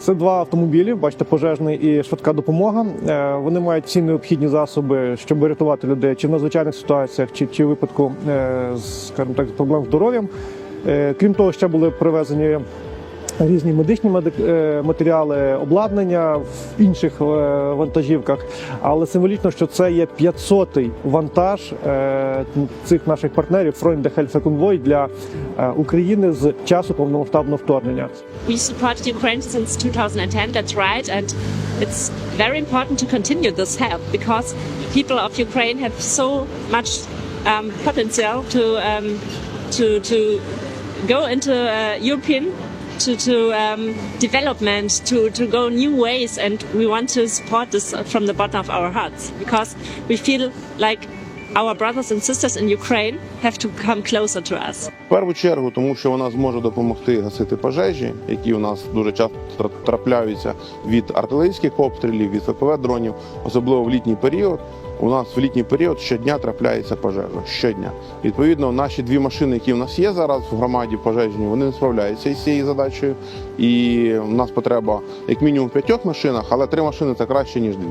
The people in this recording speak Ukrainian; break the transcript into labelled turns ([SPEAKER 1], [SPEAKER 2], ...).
[SPEAKER 1] Це два автомобілі. Бачите, пожежний і швидка допомога. Е, Вони мають всі необхідні засоби, щоб рятувати людей чи в надзвичайних ситуаціях, чи, чи в випадку з скажімо так, проблем з здоров'ям. Е, Крім того, ще були привезені різні медичні е, матеріали, обладнання в інших е, вантажівках. Але символічно, що це є 500-й вантаж е, цих наших партнерів Freund der Helfer Convoy для е, України з часу повномасштабного вторгнення.
[SPEAKER 2] We supported Ukraine since 2010, that's right, and it's very important to continue this help because people of Ukraine have so much um, potential to um, to to go into uh, European to to um, development to to go new ways, and we want to support this from the bottom of our hearts because we feel like our brothers and sisters in Ukraine have to come closer to us.
[SPEAKER 3] В першу чергу, тому що вона зможе допомогти гасити пожежі, які у нас дуже часто трапляються від артилерійських обстрілів, від ФПВ дронів, особливо в літній період. У нас в літній період щодня трапляється пожежа. Щодня. Відповідно, наші дві машини, які в нас є зараз в громаді пожежні, вони не справляються із цією задачею. І в нас потреба як мінімум п'ятьох машинах, але три машини це краще ніж дві.